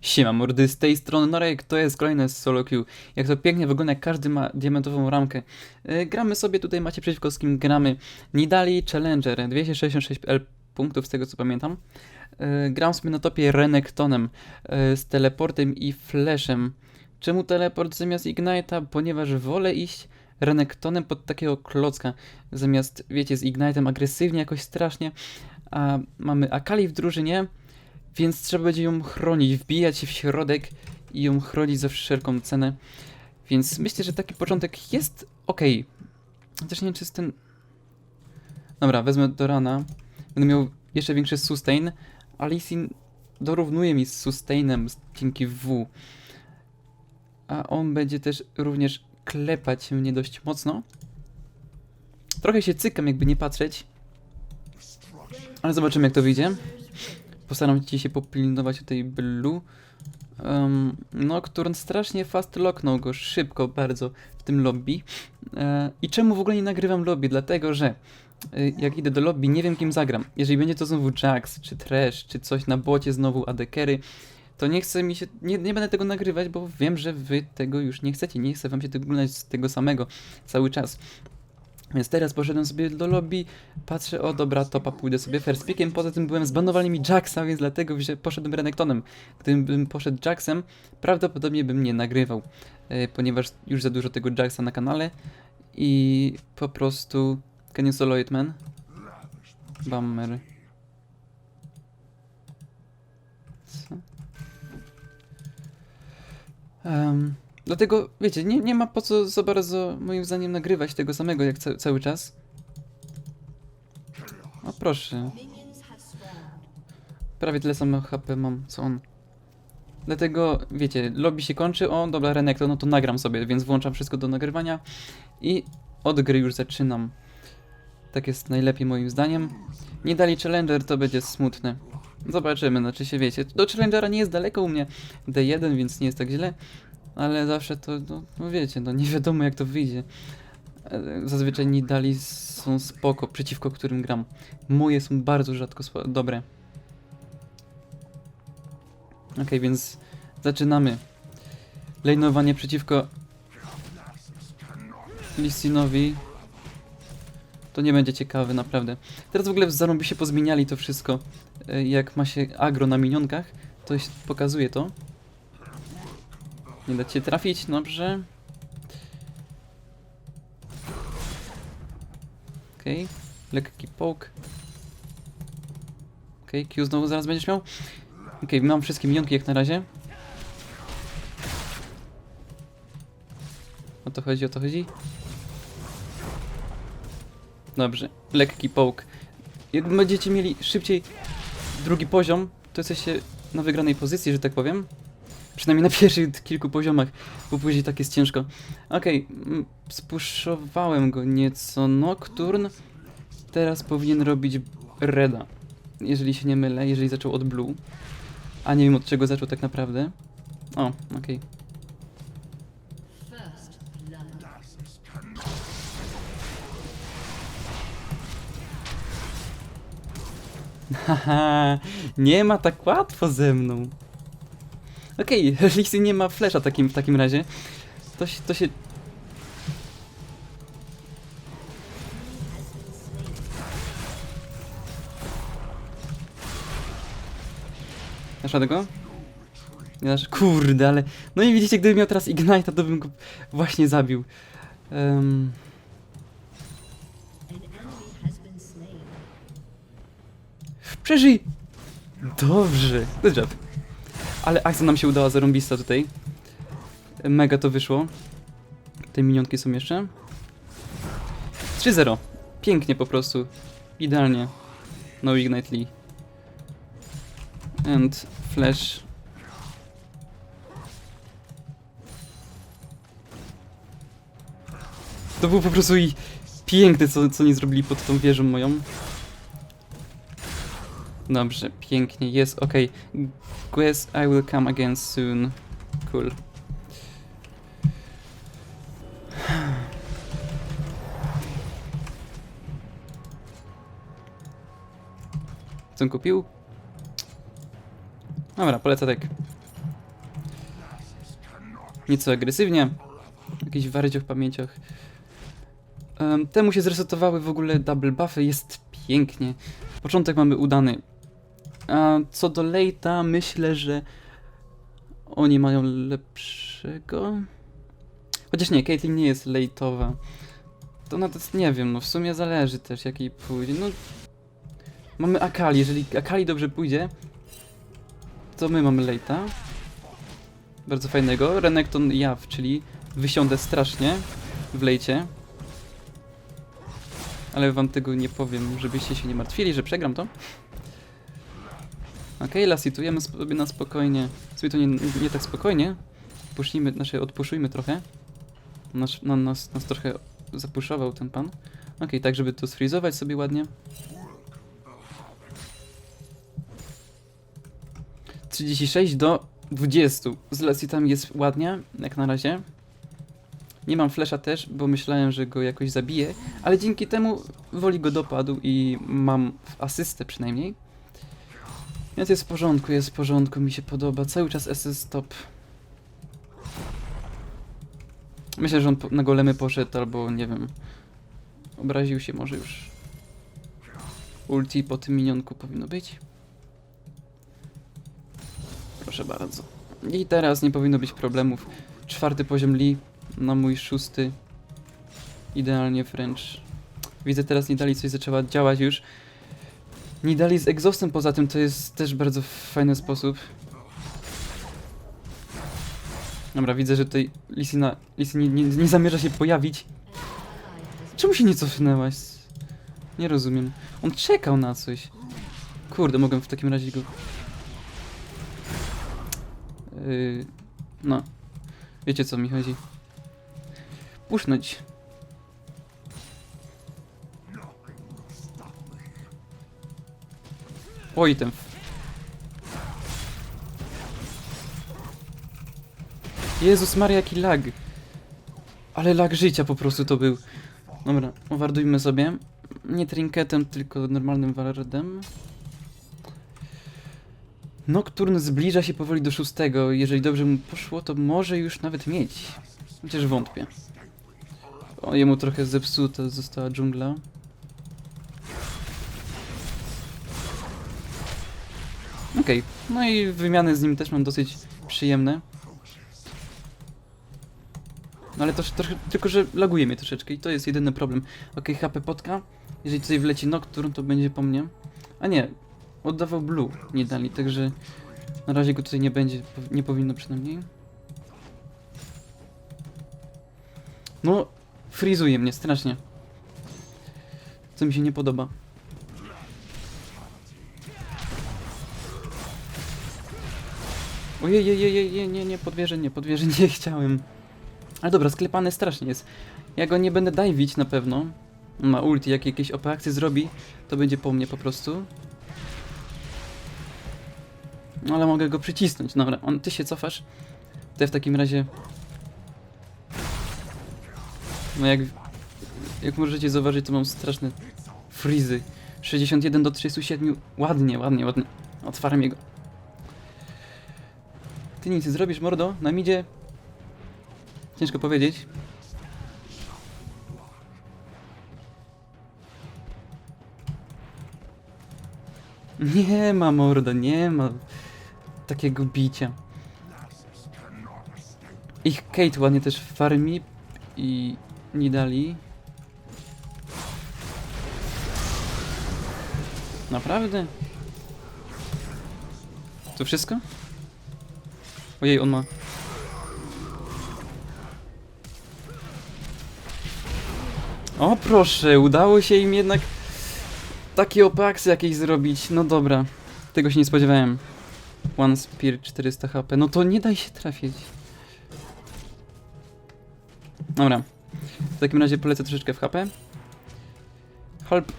Siema mordy, z tej strony Norek, to jest kolejne solo queue. Jak to pięknie wygląda, jak każdy ma diamentową ramkę. Yy, gramy sobie, tutaj macie przeciwko z kim gramy. Nidali Challenger, 266 L punktów z tego co pamiętam. Yy, gram sobie na topie Renektonem yy, z teleportem i flashem. Czemu teleport zamiast Ignite'a? Ponieważ wolę iść Renektonem pod takiego klocka, zamiast, wiecie, z Ignite'em agresywnie jakoś strasznie. A mamy Akali w drużynie, więc trzeba będzie ją chronić, wbijać się w środek i ją chronić za wszelką cenę. Więc myślę, że taki początek jest ok. Chociaż nie wiem, czy jest ten... Dobra, wezmę do rana. Będę miał jeszcze większy sustain. a Lee Sin dorównuje mi z sustainem dzięki W. A on będzie też również klepać mnie dość mocno. Trochę się cykam, jakby nie patrzeć. Ale zobaczymy, jak to wyjdzie. Postaram ci się popilnować tutaj blue. Um, Nocturne strasznie fast locknął go szybko bardzo w tym lobby. E, I czemu w ogóle nie nagrywam lobby? Dlatego, że e, jak idę do lobby, nie wiem kim zagram. Jeżeli będzie to znowu Jax, czy Trash, czy coś na bocie, znowu adekery, to nie chcę mi się, nie, nie będę tego nagrywać, bo wiem, że wy tego już nie chcecie. Nie chcę wam się oglądać z tego samego cały czas. Więc teraz poszedłem sobie do lobby, patrzę, o dobra, topa, pójdę sobie first pickiem, poza tym byłem, zbanowali mi Jacksa, więc dlatego wzię- poszedłem Renektonem. Gdybym poszedł Jacksem, prawdopodobnie bym nie nagrywał, e, ponieważ już za dużo tego Jacksa na kanale i po prostu... Can you solo it, man? Bummer. Co? Em, dlatego, wiecie, nie, nie ma po co za bardzo, moim zdaniem, nagrywać tego samego jak ca cały czas. O proszę. Prawie tyle samo HP mam, co on. Dlatego, wiecie, lobby się kończy, o dobra, Renekton, no to nagram sobie, więc włączam wszystko do nagrywania i od gry już zaczynam. Tak jest najlepiej moim zdaniem. Nie dali Challenger, to będzie smutne. Zobaczymy, znaczy się wiecie. Do Challengera nie jest daleko u mnie D1, więc nie jest tak źle. Ale zawsze to, no, no wiecie, no nie wiadomo jak to wyjdzie. E, Zazwyczaj nie dali są spoko, przeciwko którym gram. Moje są bardzo rzadko dobre. Okej, więc zaczynamy. Lejnowanie przeciwko Listinowi. To nie będzie ciekawe, naprawdę. Teraz w ogóle w zarąbie się pozmieniali to wszystko. e, Jak ma się agro na minionkach, to się pokazuje to. Nie dać się trafić, dobrze. Okej, lekki poke. Okej, Q znowu zaraz będziesz miał. Okej, mam wszystkie minionki jak na razie. O to chodzi, o to chodzi. Dobrze, lekki poke. Jak będziecie mieli szybciej drugi poziom, to jesteście na wygranej pozycji, że tak powiem. Przynajmniej na pierwszych kilku poziomach, bo później tak jest ciężko. Okej, okay, spuszowałem go nieco. Nocturne teraz powinien robić Reda. Jeżeli się nie mylę, jeżeli zaczął od Blue. A nie wiem od czego zaczął tak naprawdę. O, okej. Haha, nie ma tak łatwo ze mną. Okej, okay, nie ma flesza takim, w takim razie. To się, to się... Nie dasz? Kurde, ale... No i widzicie, gdybym miał teraz Ignite'a, to bym go właśnie zabił. Um... Przeżyj! Dobrze, good job. Ale akcja nam się udała zarąbista tutaj. Mega to wyszło. Te minionki są jeszcze. 3-0. Pięknie po prostu. Idealnie. No Ignite Lee. And Flash. To było po prostu i piękne, co, co nie zrobili pod tą wieżą moją. Dobrze, pięknie, jest, okej. Guess I will come again soon. Cool. Co kupił? Dobra, polecę tak. nieco agresywnie. Jakiś wardzioch w pamięciach. Em, temu się zresetowały w ogóle double buffy, jest pięknie. Początek mamy udany. A co do late'a, myślę, że oni mają lepszego. Chociaż nie, Caitlyn nie jest late'owa. To nawet nie wiem, no w sumie zależy też jaki pójdzie. No mamy Akali, jeżeli Akali dobrze pójdzie, to my mamy late'a. Bardzo fajnego. Renekton Jaw, czyli wysiądę strasznie w lejcie. Ale wam tego nie powiem, żebyście się nie martwili, że przegram to. Okej, lasitujemy sobie na spokojnie. Sobie to nie, nie tak spokojnie. Pusznijmy, znaczy odpuszujmy trochę. Nas, no, nas, nas trochę zapuszował ten pan. Okej, tak żeby to sfrizować sobie ładnie. 36 do 20. Z lasitami jest ładnie, jak na razie. Nie mam flesza też, bo myślałem, że go jakoś zabiję, ale dzięki temu woli go dopadł i mam asystę przynajmniej. Więc jest w porządku, jest w porządku, mi się podoba. Cały czas SS stop. Myślę, że on na golemy poszedł, albo nie wiem. Obraził się może już. Ulti po tym minionku powinno być. Proszę bardzo. I teraz nie powinno być problemów. Czwarty poziom Lee na mój szósty. Idealnie wręcz. Widzę teraz Nidali coś zaczęła działać już. Nidali z egzostem poza tym to jest też bardzo fajny sposób. Dobra, widzę, że tutaj Lisina, Lisin nie, nie, nie zamierza się pojawić. Czemu się nie cofnęłaś? Nie rozumiem. On czekał na coś. Kurde, mogę w takim razie go... Yy, no. Wiecie co mi chodzi. Pusznąć. Ten... f- Jezus Maria, jaki lag. Ale lag życia po prostu to był. Dobra, owardujmy sobie. Nie trinketem, tylko normalnym wardem. Nocturne zbliża się powoli do szóstego. Jeżeli dobrze mu poszło, to może już nawet mieć. Chociaż wątpię. O, jemu trochę zepsuta została dżungla. Okej, no i wymiany z nim też mam dosyć przyjemne. No ale to trochę, tylko że laguje mnie troszeczkę i to jest jedyny problem. Okej, HP potka. Jeżeli tutaj wleci Nocturne, to będzie po mnie. A nie, oddawał Blue, nie dali, także na razie go tutaj nie będzie, nie powinno przynajmniej. No, frizuje mnie strasznie. Co mi się nie podoba. Ojej, ojej, ojej, nie, nie, podwierzę, nie, podwierzę, nie chciałem. Ale dobra, sklepany strasznie jest. Ja go nie będę divić na pewno. Ma ulti, jak jakieś OP akcje zrobi, to będzie po mnie po prostu. No, Ale mogę go przycisnąć. Dobra, on, ty się cofasz. Ja w takim razie... No jak... Jak możecie zauważyć, to mam straszne frizy. 61 do 37. Ładnie, ładnie, ładnie. Otwaram jego. Ty nic zrobisz, mordo? Na midzie? Ciężko powiedzieć. Nie ma mordo, nie ma takiego bicia. Ich Kate ładnie też farmi i nie dali. Naprawdę? To wszystko? Ojej, on ma. O proszę, udało się im jednak takie opaksy jakieś zrobić. No dobra, tego się nie spodziewałem. One Spear 400 HP, no to nie daj się trafić. Dobra, w takim razie polecę troszeczkę w HP. Halp.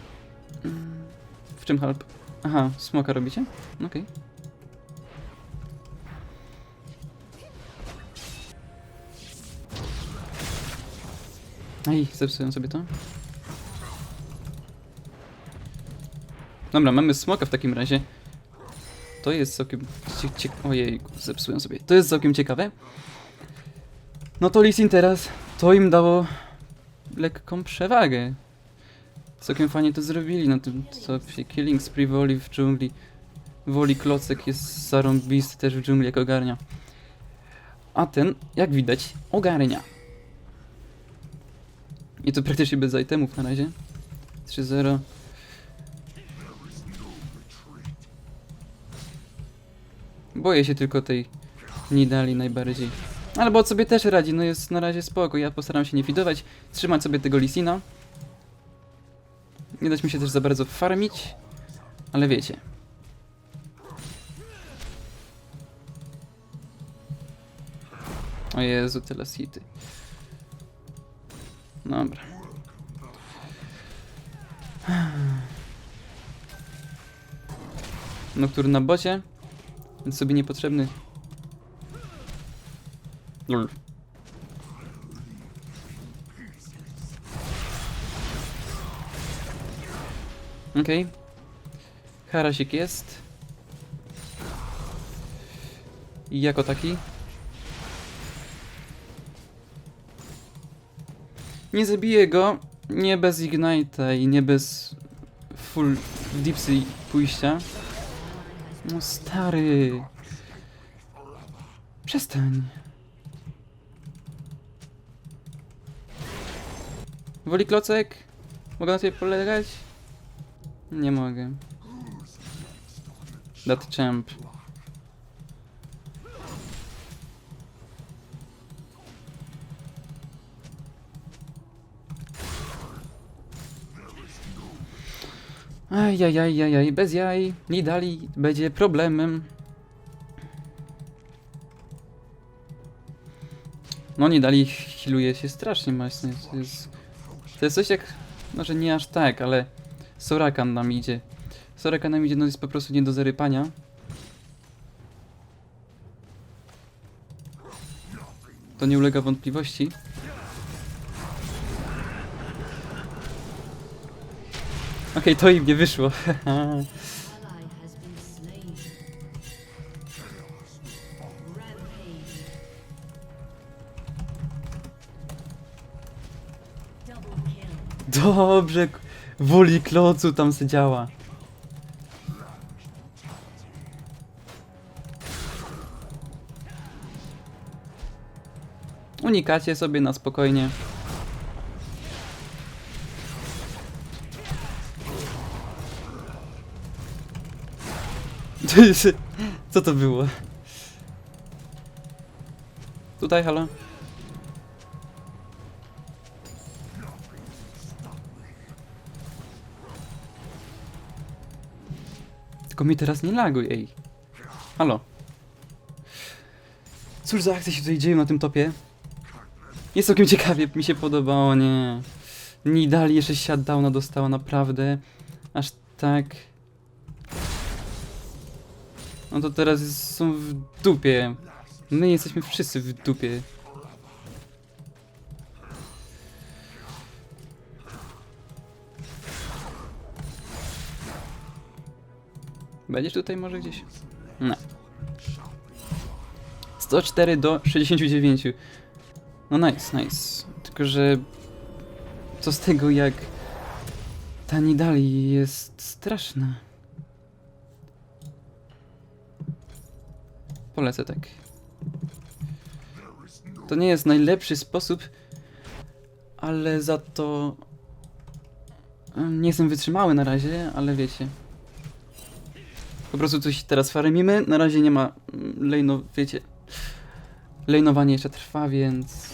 W czym halp? Aha, smoka robicie? Okej. Ej, zepsułem sobie to. Dobra, mamy smoka w takim razie. To jest całkiem cie cie Ojej, zepsułem sobie. To jest całkiem ciekawe. No to Lee Sin teraz, to im dało lekką przewagę. Całkiem fajnie to zrobili na tym topie. Killing Spree Woli w dżungli. Woli Klocek jest zarąbisty też w dżungli jak ogarnia. A ten, jak widać, ogarnia. I to praktycznie bez itemów na razie. 3-0. Boję się tylko tej Nidali najbardziej. Ale bot sobie też radzi, no jest na razie spoko. Ja postaram się nie fidować, trzymać sobie tego Lisina. Nie dać mi się też za bardzo farmić, ale wiecie. O Jezu, tyle. Dobra. Nocturne na bocie, więc sobie niepotrzebny. Lol. Okej. Okay. Harasik jest. I jako taki. Nie go, nie bez Ignite'a i nie bez full Dipsy pójścia. No stary. Przestań. Woli klocek? Mogę na ciebie polegać? Nie mogę. That champ. Ajajajajaj, bez jaj, nie dali, będzie problemem. No nie dali, się strasznie mocno. To jest, to jest coś jak, może nie aż tak, ale Sorakan nam idzie. Sorakan nam idzie, no jest po prostu nie do zarypania. To nie ulega wątpliwości. Okej, to im nie wyszło. Dobrze, woli klocu tam se działa. Unikacie sobie na spokojnie. Co to było? Tutaj, halo? Tylko mi teraz nie laguj, ej. Halo. Cóż za akcje się tutaj dzieją na tym topie? Jest całkiem ciekawie, mi się podobało, nie. Nidali jeszcze shutdowna dostała naprawdę. Aż tak. No to teraz są w dupie. My jesteśmy wszyscy w dupie. Będziesz tutaj może gdzieś? Nie. 104 do 69. No nice, nice. Tylko, że co z tego jak ta Nidali jest straszna. Polecę tak. To nie jest najlepszy sposób, ale za to em, nie jestem wytrzymały na razie, ale wiecie. Po prostu coś teraz farmimy. Na razie nie ma mm, lejno, wiecie. Lejnowanie jeszcze trwa, więc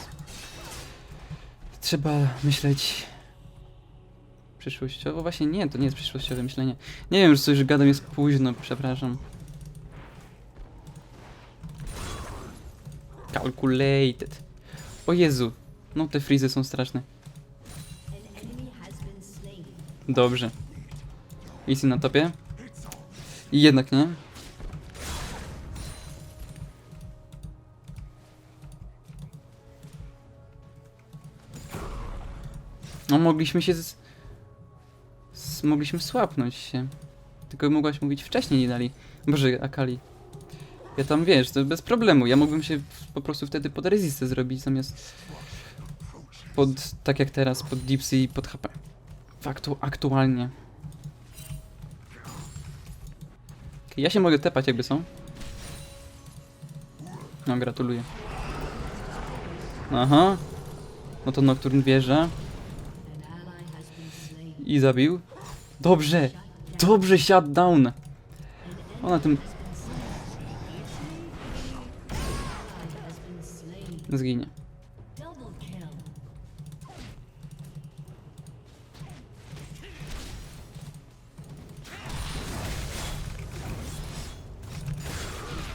trzeba myśleć przyszłościowo. Właśnie nie, to nie jest przyszłościowe myślenie. Nie wiem, że coś, gadam jest późno, przepraszam. Calculated. O Jezu. No te frizy są straszne. Dobrze. Easy na topie. I jednak nie. No mogliśmy się z... z... Mogliśmy słapnąć się. Tylko mogłaś mówić wcześniej nie dali. Boże, Akali. Ja tam, wiesz, to bez problemu. Ja mógłbym się po prostu wtedy pod resistę zrobić, zamiast pod, tak jak teraz, pod Dipsy i pod HP. Faktu, aktualnie. Ja się mogę tepać jakby są. No, gratuluję. Aha. No to Nocturne slain. i zabił. Dobrze! Dobrze, shut down! Ona tym zginie.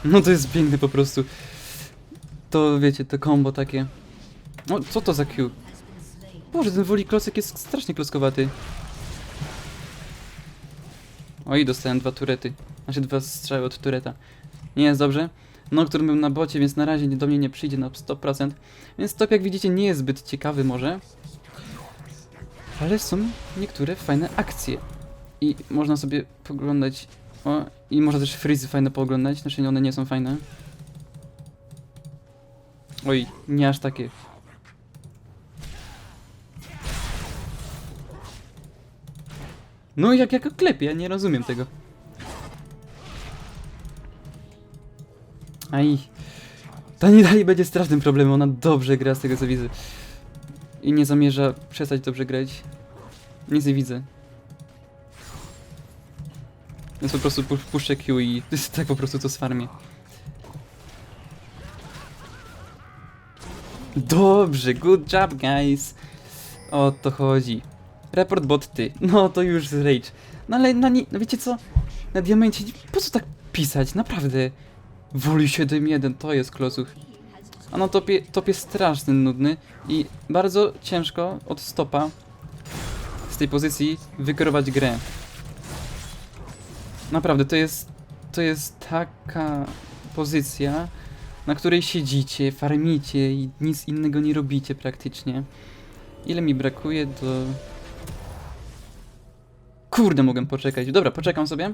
No to jest piękne po prostu. To wiecie, to combo takie. O, co to za Q? Boże, ten woli klocek jest strasznie kloskowaty. Oj, dostałem dwa turety. Znaczy dwa strzały od tureta. Nie jest dobrze. Nocturne był na bocie, więc na razie do mnie nie przyjdzie na 100%. Więc top, jak widzicie, nie jest zbyt ciekawy może. Ale są niektóre fajne akcje. I można sobie poglądać... O, i można też frizy fajne pooglądać. Znaczy one nie są fajne. Oj, nie aż takie. No jak jako klepie, ja nie rozumiem tego. Aj. Ta nie dalej będzie strasznym problemem, ona dobrze gra z tego co widzę. I nie zamierza przestać dobrze grać. Nic nie widzę. Więc po prostu pu- puszczę Q i tak po prostu to sfarmię. Dobrze, good job guys. O to chodzi. Report bot ty. No to już z rage. No ale na nie, no wiecie co? Na diamencie po co tak pisać? Naprawdę. Woli 7-1 to jest klocuch. A na topie, top jest straszny, nudny i bardzo ciężko od stopa z tej pozycji wykierować grę. Naprawdę, to jest, to jest taka pozycja, na której siedzicie, farmicie i nic innego nie robicie praktycznie. Ile mi brakuje do... Kurde, mogę poczekać. Dobra, poczekam sobie.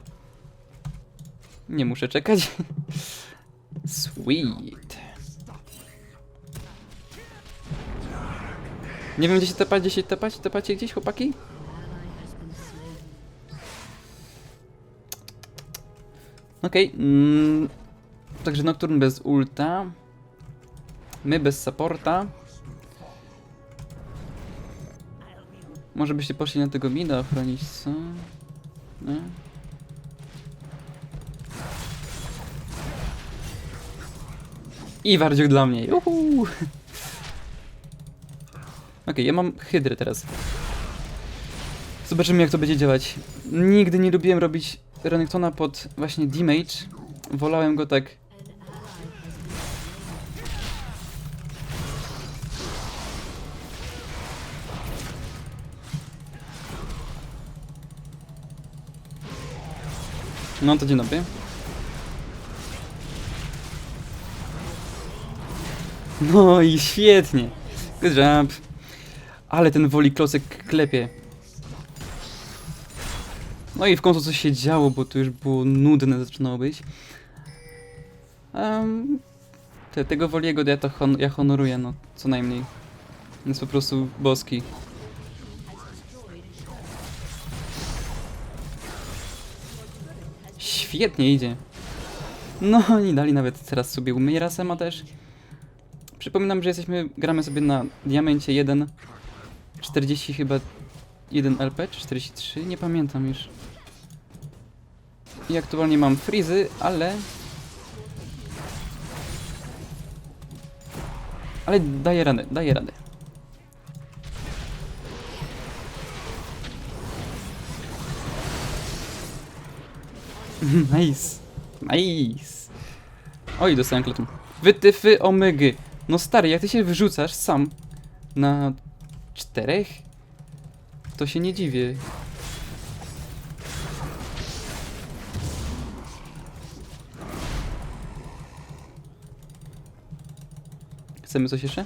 Nie muszę czekać. Sweet. Nie wiem, gdzie się tepać, gdzie się tepać. Tepacie gdzieś, chłopaki? Okej. Mm, także Nocturne bez ulta. My bez supporta. Może byście poszli na tego mida ochronić, co? Nie? I wardziuk dla mnie. Juhu! Okej, ja mam hydrę teraz. Zobaczymy jak to będzie działać. Nigdy nie lubiłem robić Renekton pod właśnie damage. Wolałem go tak No to dzień dobry. No i świetnie. Good job. Ale ten woli klocek klepie. No i w końcu coś się działo, bo to już było nudne zaczynało być. Um, te, tego Woliego ja, to hon ja honoruję, no, co najmniej. Jest po prostu boski. Świetnie idzie. No i dali nawet teraz sobie umyj Sema też. Przypominam, że jesteśmy, gramy sobie na diamencie 1. 40 chyba 1 LP, czy 43? Nie pamiętam już. I aktualnie mam frizy, ale... Ale daję radę, daję radę. nice. Nice. Oj, dostałem kletum. Wytyfy omygy. No stary, jak ty się wyrzucasz sam na czterech, to się nie dziwię. Chcemy coś jeszcze?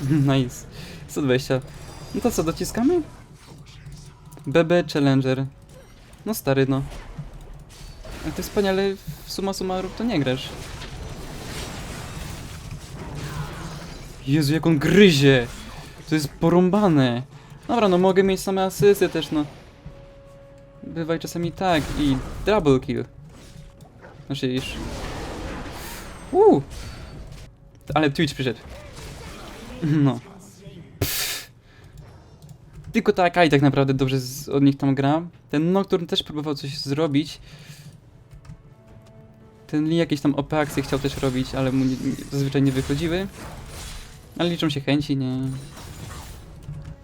nice. 120. No to co, dociskamy? BB Challenger. No stary, no. Ale ty wspaniale suma summarum to nie grasz. Jezu, jak on gryzie! To jest porąbane. Dobra, no mogę mieć same asysty też, no. Bywaj czasami tak i double kill. Znaczy już... Uuu! Ale Twitch przyszedł. No. Pff. Tylko ta Akai tak naprawdę dobrze z, od nich tam gra. Ten Nocturne też próbował coś zrobić. Ten Lee jakieś tam OP chciał też robić, ale mu nie, zazwyczaj nie wychodziły. Ale liczą się chęci, nie...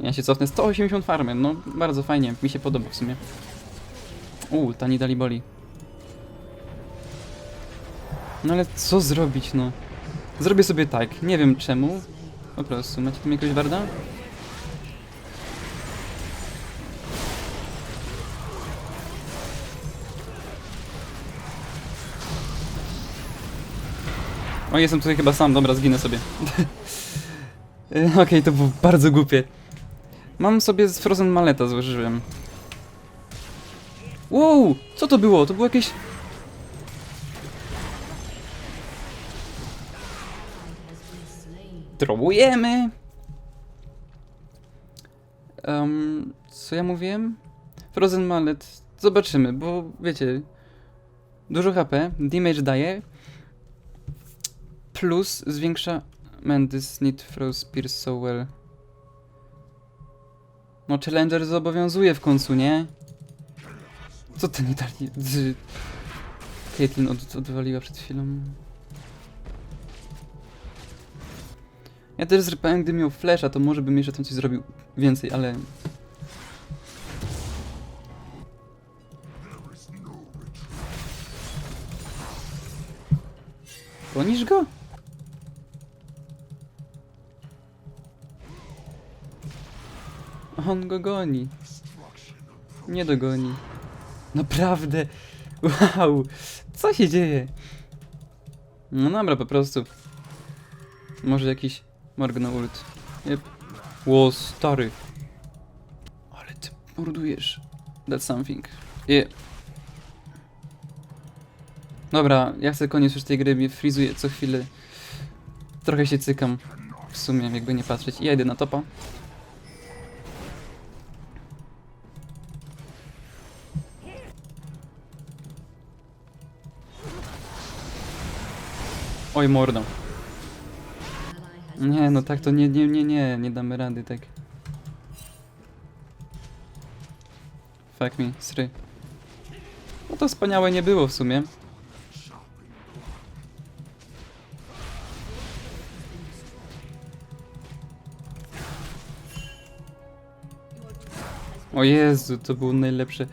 Ja się cofnę. 180 farmy, no bardzo fajnie, mi się podoba w sumie. Uuu, tani dali boli. No ale co zrobić, no? Zrobię sobie tak, nie wiem czemu. Po prostu, macie tam jakiegoś warda? O, jestem tutaj chyba sam, dobra, zginę sobie. E, Okej, to było bardzo głupie. Mam sobie z Frozen Maleta złożyłem. Wow! Co to było? To było jakieś... Trolujemy! Um, co ja mówiłem? Frozen Mallet. Zobaczymy, bo wiecie... Dużo HP, damage daje. Plus zwiększa... Man, this need throw spear so well. No, Challenger zobowiązuje w końcu, nie? Co ten? Z... Caitlyn od, odwaliła przed chwilą. Ja też zrypałem, gdy miał flasha, to może bym jeszcze tam coś zrobił więcej, ale... Gonisz go? On go goni. Nie dogoni. Naprawdę. Wow. Co się dzieje? No dobra, po prostu. Może jakiś Morgana ult. Yep. Ło, stary. Ale ty mordujesz. That's something. Yeah. Dobra, ja chcę koniec już tej gry, mnie frizuje co chwilę. Trochę się cykam. W sumie, jakby nie patrzeć. Ja idę na topa. Oj, mordą. Nie, no tak to nie, nie, nie, nie, nie damy rady, tak. Fuck me, sry. No to wspaniałe nie było w sumie. O Jezu, to było najlepsze.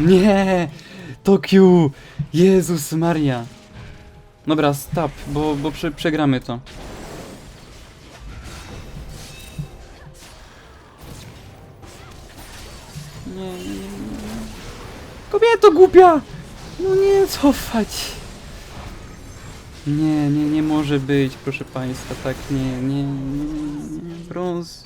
Nie! Tokiu! Jezus Maria! Dobra, stop, bo, bo prze, przegramy to. Nie, nie, nie. Kobieto głupia! No nie, cofać! Nie, nie, nie może być, proszę państwa, tak nie, nie, nie, nie, brąz!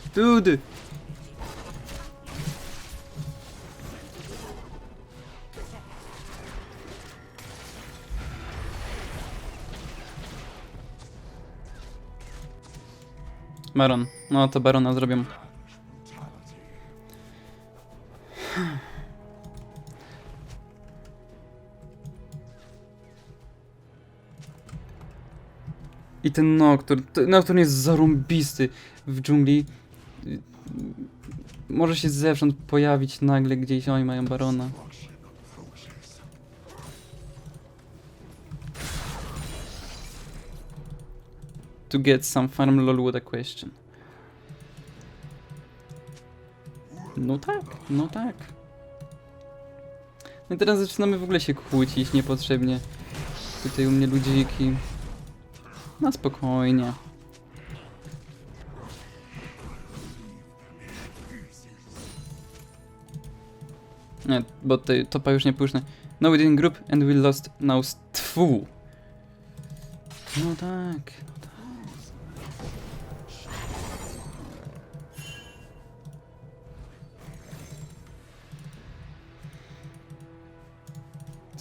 Baron. No to Barona zrobią. I ten Nocturne. ten Nocturne jest zarąbisty w dżungli. Może się zewsząd pojawić nagle gdzieś. Oni mają Barona. To get some farm lol with a question. No tak, no tak. No i teraz zaczynamy w ogóle się kłócić niepotrzebnie. Tutaj u mnie ludziki. Na spokojnie. Nie, bo tej topa już nie puszczę. No we didn't group and we lost now twu. No no tak.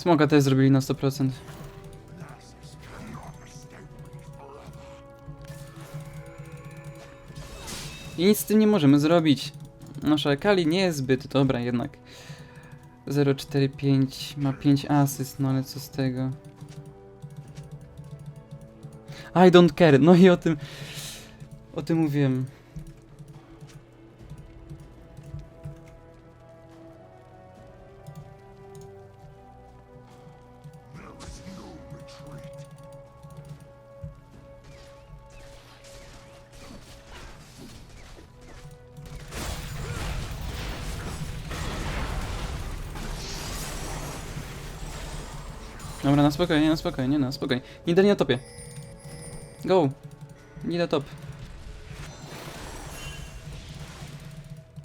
Smoka też zrobili na 100%. I nic z tym nie możemy zrobić. Nasza Kali nie jest zbyt dobra jednak. 045 ma 5 asyst, no ale co z tego? I don't care. No i o tym o tym mówiłem. Dobra, na spokojnie, na spokojnie, na spokojnie. Nie dali na topie. Go. Nie na top.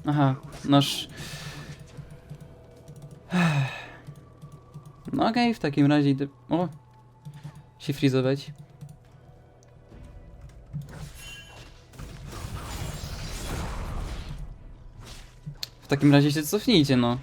Aha, nasz... No okej, w takim razie idę... O! Się frizować. W takim razie się cofnijcie, no.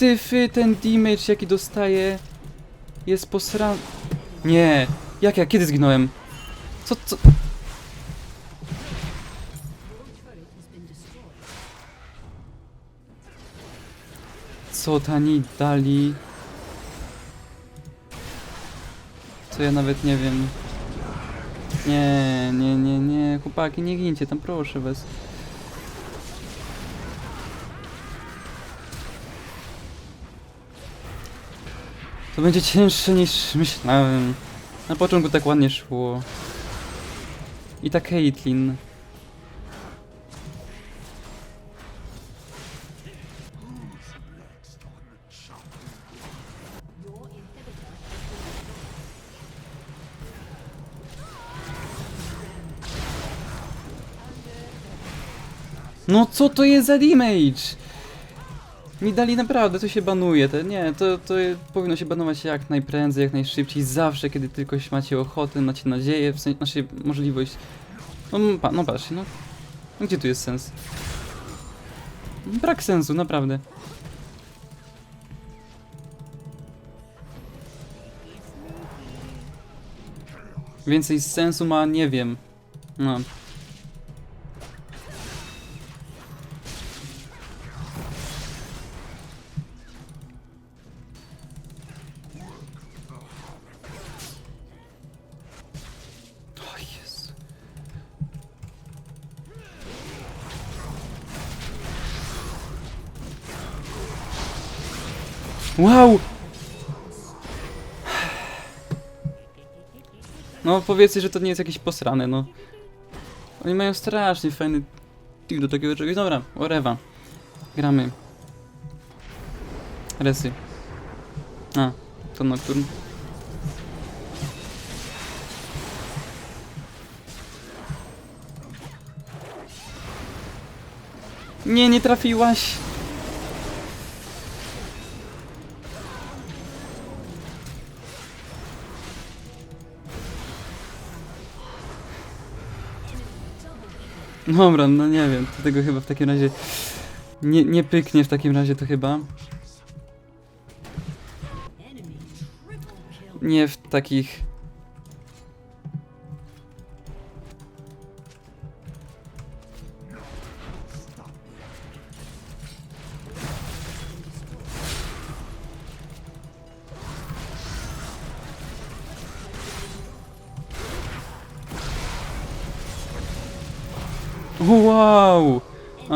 Wytyfy, ten damage jaki dostaje jest posran... Nie! Jak ja? Kiedy zginąłem? Co, co? Co tani dali? Co ja nawet nie wiem. Nie, nie, nie, nie, chłopaki, nie gincie tam, proszę was. To będzie cięższe niż myślałem. Na początku tak ładnie szło. I ta Caitlyn. No co to jest za damage? Mi dali naprawdę, to się banuje. To, nie, to, to powinno się banować jak najprędzej, jak najszybciej, zawsze, kiedy tylko macie ochotę, macie nadzieję, w sensie, znaczy możliwość. No, pa, no patrzcie, no. no. Gdzie tu jest sens? Brak sensu, naprawdę. Więcej sensu ma, nie wiem. No. Powiedzcie, że to nie jest jakieś posrane, no. Oni mają strasznie fajny team do takiego czegoś. Dobra, orewa. Gramy. Resy. A, to Nocturne. Nie, nie trafiłaś. Dobra, no nie wiem, to tego chyba w takim razie nie, nie pyknie w takim razie to chyba. Nie w takich...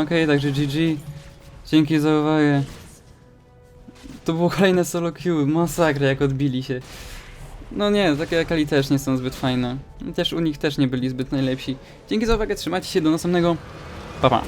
Okej, także GG. Dzięki za uwagę. To było kolejne solo queue. Masakra, jak odbili się. No nie, takie Akali też nie są zbyt fajne. Też u nich też nie byli zbyt najlepsi. Dzięki za uwagę, trzymajcie się, do następnego. Pa pa.